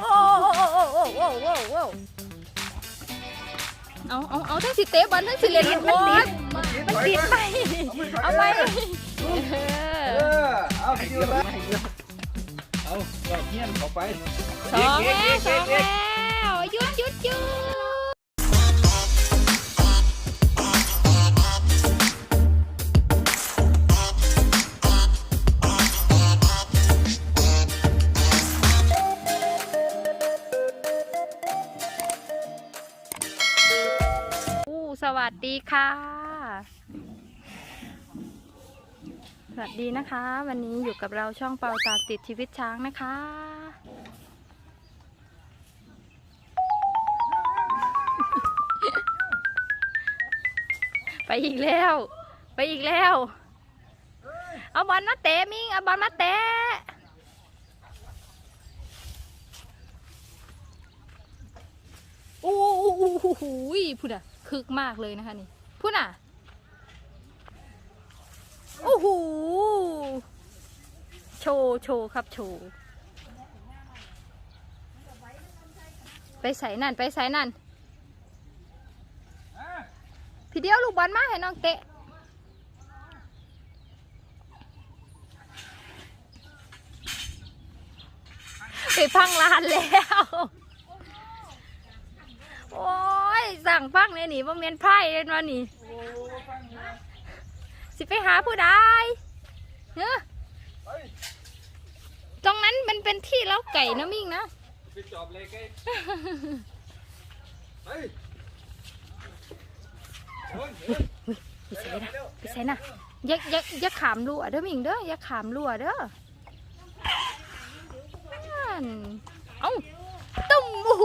โอ้โอ้โอ้โอ้โอ้โอ้เอาเอาเอาทั้งสิเตะบอลทั้งสิเล่นโอ้ยมันติดไป เอาไป เอเอออเอาไปเดียวไปเอาเราเฮี้ยนเขาไปสองแล้วสองแล้วหยุดหยุดหยุด สวัสดีค่ะ สวัสดีนะคะ วันนี้อยู่กับเราช่องเปาตาติดชีวิตช้างนะคะ ไปอีกแล้ว ไปอีกแล้ว เอาบอลมาเตะมิงเอาบอลมาเตะโอ้โหพูดอะ คึกมากเลยนะคะนี่พูดอะโอ้โหโชว์โชว์ครับโชว์ไปใส่นั่นไปใส่นั่นพี่เดียวลูกบอลมาให้น้องเตะไปพังร้านแล้ว สั่งพังเลยนี่ว่าเมียนไพ่เลยวันนี่สิไปหาผู้ใดเนอะตรงนั้นมันเป็นที่เล้าไก่นะมิ่งนะไปจอบเลยไกไปเฮ้ยไปใส่นะไปใส่นะอย่าอย่าอย่าขามรั่วเด้อมิงเด้ออย่าขามรั่วเด้อนั่นเอ้าตุ้มโอ้โห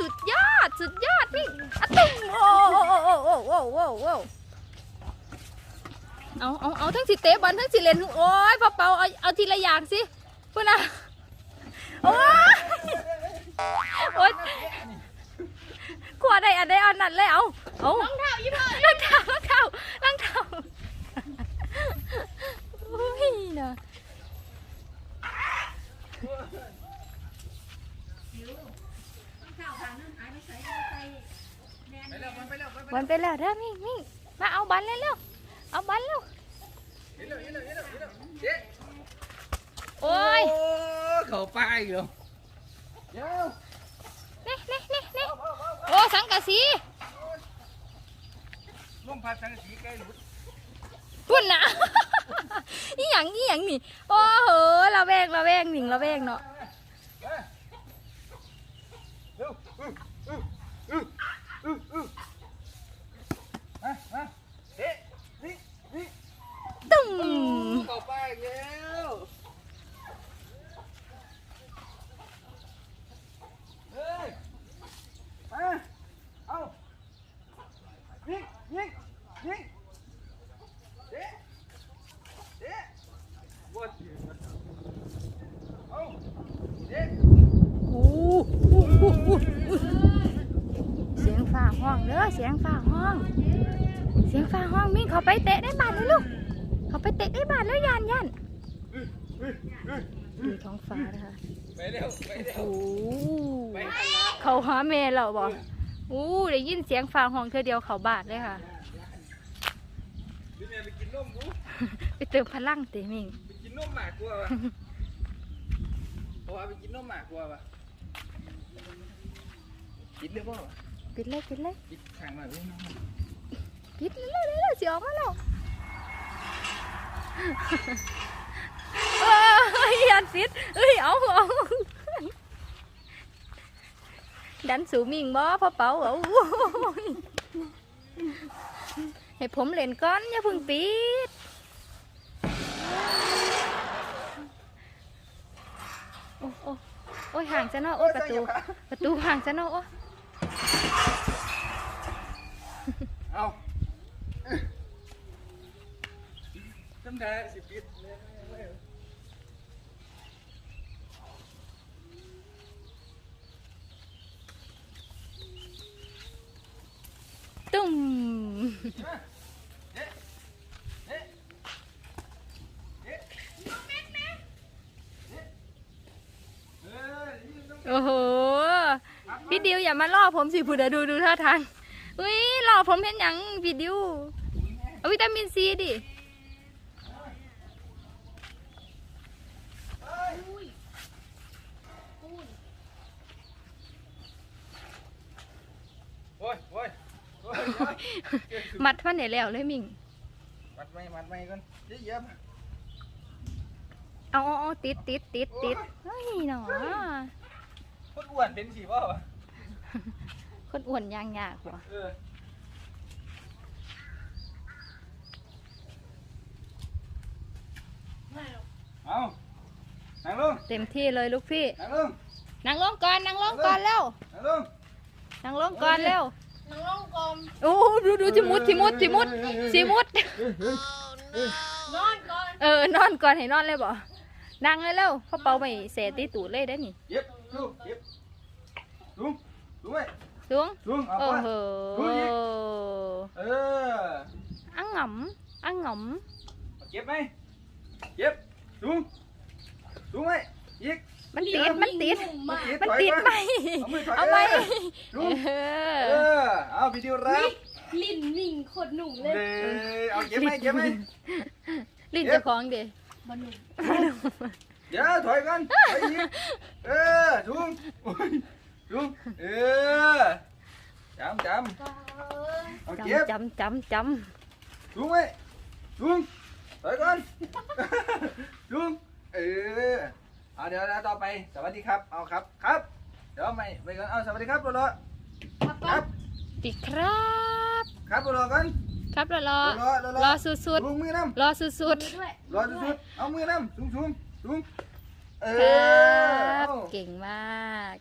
สุดยอด สุดยอดมิงอะตุ้มโอ้โอ้โอ้โอ้โอ้โอ้โอ้เอาเอาเอาทั้งสิเตะบอลทั้งสิเล่นโอ้ยเปาเปาเอาเอาทีละอย่างสิพูดนะโอ้ยโอ้ยกลัวได้อันใดอันนั้นเลยเอาเอารองเท้ายี่ห้อรองเท้ารองเท้ารองเท้าโอ้ยเนาะ ไปแล้วมันไปแล้วไปบอลไปแล้วเด้อมิ่งมิ่งมาเอาบอลเลยเร็วเอาบอลเร็วเห็นแล้วเห็วเห็วเห็วเจ๊โอ้ยเขาไปอีกแล้วเดี๋ยวนี่นี่นี่นี่โอ้สังกะสีลมพัดสังกะสีใกหลุดพุ่นนะ อีหยังอีหยังนี่โอ้โหระแวงระแวงหนิงระแวงเนาะ เร็วมามาเนี่นี่ตุ้มเขาไปอีกแล้วเฮ้ยมาเอายิงยิงยิงเจ๊เจ๊บดเอาเจ๊ โอ้โหโอ้โหโอ้โหเสียงฟ้าห้ องเด้อเสียงฟ้าห้อง เสียงฟ้าห้องมิ่งเขาไปเตะได้บาทเลยลูกเขาไปเตะได้บาทแล้วยันยันดูท้องฟ้านะคะไปเร็วไปเร็วโอ้โหไปหันละเขาหาเมย์เราบอกอู้ได้ยินเสียงฟ้าห้องเธอเดียวเขาบาดเลยค่ะพี่แม่ไปกินนมกูไปเติมพลังเตะมิ่งไปกินนมหมากกลัววะบอกว่าไปกินนมหมากกลัววะกินหรือเปล่า ปิดเลยปิดเลยกินข้างหน่อยเว้ยน้องปิดเลยเลยเลยเสียออกมาแล้วเอ้ยยันปิดเอ้ยเอาเอาดันสูมิงบ่พ่อเป๋าเอาให้ผมเล่นก้อนอย่าเพึ่งปิดโอ้โอ้โอ้ยห่างจะเนาะโอ้ยประตู ประตูห่างจะเนาะโอ้ย เอา จำได้สิปิดตุ้มเออโอ้โห พี่ดิวอย่ามาล่อผมสิผู้เดดูดูท่าทาง อุ้ยล่อผมเห็นยังพี่ดิวเอาวิตามินซีดิ โอ้ยโอ้ยโอ้ยเดี๋ยว มัดมันไหนแล้วเลยมิงมัดไม่มัดไม่ก่อนเยี่ยมเอาเอาเอาติดติดติดติดเฮ้ยหนอคนอ้วนเป็นสิบ่าวะคนอ้วนยางยากว่ะเออเอานั่งลงเต็มที่เลยลูกพี่ นั่งลง นั่งลงก่อน นั่งลงก่อนเร็ว นั่งลง นั่งลงก่อนเร็ว นั่งลงก่อนโอ้ดูดูจิมุดจิมุดจิมุดจิมุด นอนก่อนเออนอนก่อนให้นอนเลยบ่นั่งเลยเร็วพ่อเปาไปเสตีตูดเลยได้นี่เย็บลุงเย็บลุงลุงไว้สูงลุงเอาโอ้ไปโหลุงอีกเอออังหงำอังหงเก็บไหมเก็บลุงลุงไว้อีกำ มันติด มันติดเมื่อกี้มันถอยติดไปไหมเอามือถอยเอาไหมลุงเอเอออ เอาวิดีโอรับลิ้นมิ่งขดหนุ่มเลเลยยเอาเก็บไหมเก็บไหมลิ้นเจะคล้าของเด้บอหนุ่มเดี๋ยวถอยกันถอยอีกเออลุงโอ้ยลุงเออจำจำเอาเก็บจำจำจำจลุงไว้ลุงถอยก่อนลุงเออ เอาเดี๋ยวนะต่อไปสวัสดีครับเอาครับครับ เดี๋ยวไม่ไปก่อนเอาสวัสดีครับรอรอครับำติดครับ ครับรอรอกันครับรอรอรอรอรอรอสุดสุดลุงมือน้ๆรอสุดสุดด้วยำรอสุดๆเอามือน้ำสูงสูงสูงเอๆคอรับเอาเก่งมาก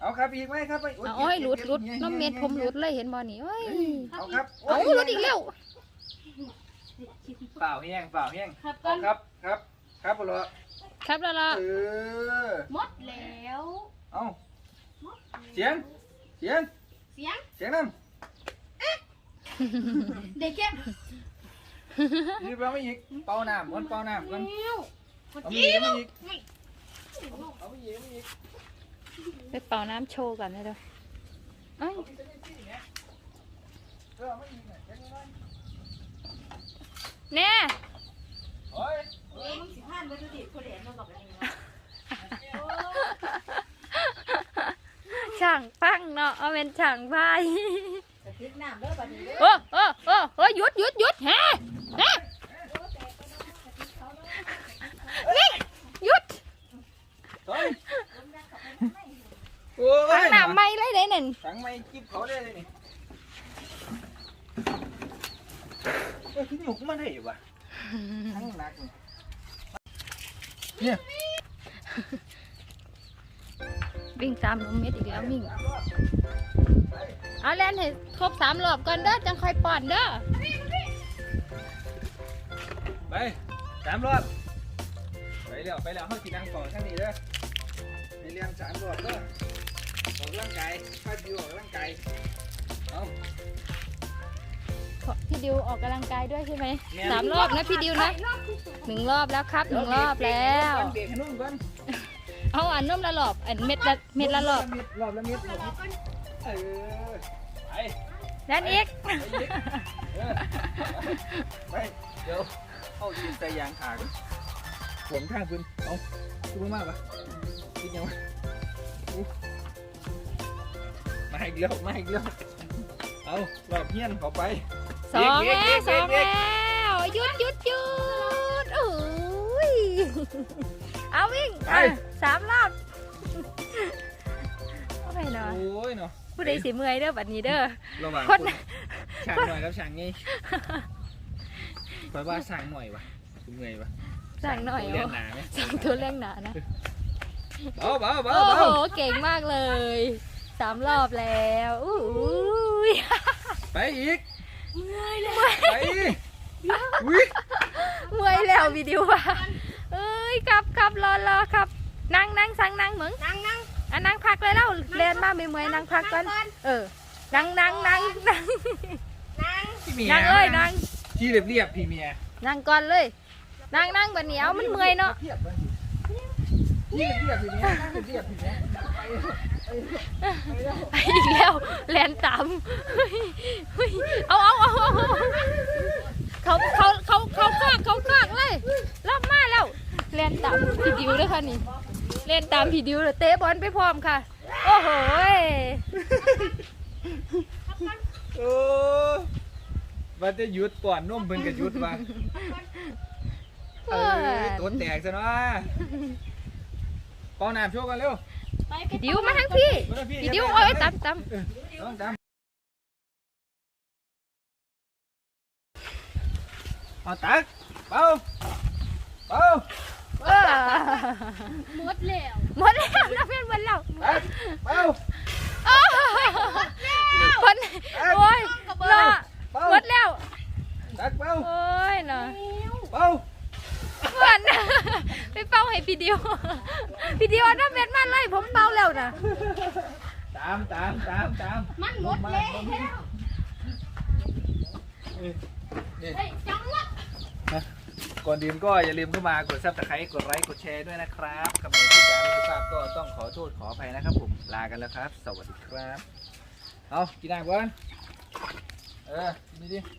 เอาครับอีกไหมครับไปเอาโอ้ยหลุดหลุดน้ำเม็ดผมหลุดเลยเห็นบอนี่โอ้ยเอาครับเอาหลุดอีกแล้วเปล่าแห้งเปล่าแห้งครับเอากันครับครับครับรอ ครับรอรอเออ หมดแล้วเอาเสียง เสียง เสียง เสียงน้เด็กแก่ำยืมเราไม่อีก เป่าน้ำก่อนเป่าน้ำก่อนนิ้วเอาไม่อีกเอาไม่อีกเอาไม่อีกเอาไม่อีกไปเป่าน้ำโชว์ก่อนเลยเด้อเอ้ยเออเอาไม่อีกเนี่ย เสียงน้อยแน่ๆโอ้ยเออมึงสิผ่านไปดูดิคนเดียวมากับอะไรวะช่างปังเนาะเอาเป็นช่างไฟกระติกน้ำเด้อบัดนี้เด้อโอ้โอ้โอ้โอ้หยุดหยุดหยุดฮะฮะนี่หยุดโอ้ยโอ้ทางยหน้าไม่เลยเด้นั่นถังไม่กิ๊บเขาได้เลยนี่เอ้ยที่หนุกมันได้อยู่วะทั้งหนักนี่ เนี่ยวิ่งตามน้องเม็ดอีกแล้วมิ่ง เอาแล่นให้ครบสามรอบก่อนเด้อจังค่อยป้อนเด้อ ไปสามรอบไปแล้วไปแล้วเขากินนังก่อนข้างนี้เด้อไปเรียนสามรอบเด้อออกร่างกายค่อยบิวออกร่างกายเอาขอ พี่ดิวออกกำลังกายด้วยใช่ไหมแม่สามรอบนะพี่ดิวนะหนึ่งรอบแล้วครับหนึ่งรอบแล้วเบรกให้นุ่มก่อนเอาอันนุ่มละรอบอันเม็ดละเม็ดละรอบรอบละเม็ดรอบละเม็ดเออไปด้านอีกไปอีกเออไปเดี๋ยวเข้ายืนใจยางขาก่อนผมข้างคุณเอาคุณมากปะคิดยังไงมาอีกแล้วมาอีกแล้วเอารอบเฮี้ยนเข้าไป สองเบรกแล้วเบรกสองเบรกแล้วหยุดหยุดหยุดโอ้ยเอาวิ่งอะสามรอบโอ้ยเนาะโอ้ยเนาะผู้ใดสิเมื่อยเด้อบัดนี้เด้อระหว่างคนช่างหน่อยกับช่างไงคอยว่าช่างหน่อยวะคุณเมื่อยวะสั่งหน่อยเรียโอ้นหนาไหมสั่งตัวเร่งหนานะเบาเบาเบาโอ้เบาโหเก่งมากเลยสามรอบแล้วอู้ยไปอีกเมื่อยแล้ว ไปอีกอุ้ยเมื่อยแล้ววิดีโอว่าเอ้ยครับครับรอรอครับ นั่งนั่งสั่งนั่งเหมืองนั่งนั่งอะนั่งพักเลยแล้วเรียนมาไม่เมื่อยนั่งพักก่อนเออนั่งนั่งนั่งนั่งนั่งพี่เมียนั่งเอ้ยนั่งที่เรียบเรียบพี่เมียนั่งก่อนเลย นั่งนั่งบัดเหนียวมันเมื่อยเนาะเรียบเลยที่เรียบเรียบพี่เมียนั่งเรียบเรียบพี่เมีย ไปอีกแล้วแลนตามเฮ้ยเฮ้ยเอาเอาเอาเอาเขาเขาเขาเขาคากเขาคากเลยรับมาแล้วแลนตามพี่ดิวเลยค่ะนี่เล่นตามพี่ดิวเตะบอลไปพร้อมค่ะ โอ้โหโอ้ว่าจะหยุดก่อนนุ่มเพิ่นก็หยุดมาเอ้ยตัวแตกซะเนาะป้าน้ำโชว์กันเร็ว พี่ดิวมาทั้งพี่พี่ดิวโอ้ยตามตามต้องจำเอาตักเป้าเป้าเออหมดแล้วหมดแล้วนักเรียนหมดแล้วตักเป้าโอ้คนโอ้ยเนาะเป้าหมดแล้วตักเป้าโอ้ยเนาะเป้าเพื่อ นไปเป่าให้พี่ดิวพี่ดิวเอาน้ำเม็ดมาเลยผมเป่าแล้วนะตามตามตามตามมันหมดแล้วนี่นี่เฮ้ยจังวะก่อนดื่มก็อย่าลืมเข้ามากดซับสไครต์กดไลค์กดแชร์ด้วยนะครับคำไหนที่จาไม่สุภาพก็ต้องขอโทษขออภัยนะครับผมลากันแล้วครับ สวัสดีครับ เอากินน้ำก่อนเออกินดีๆ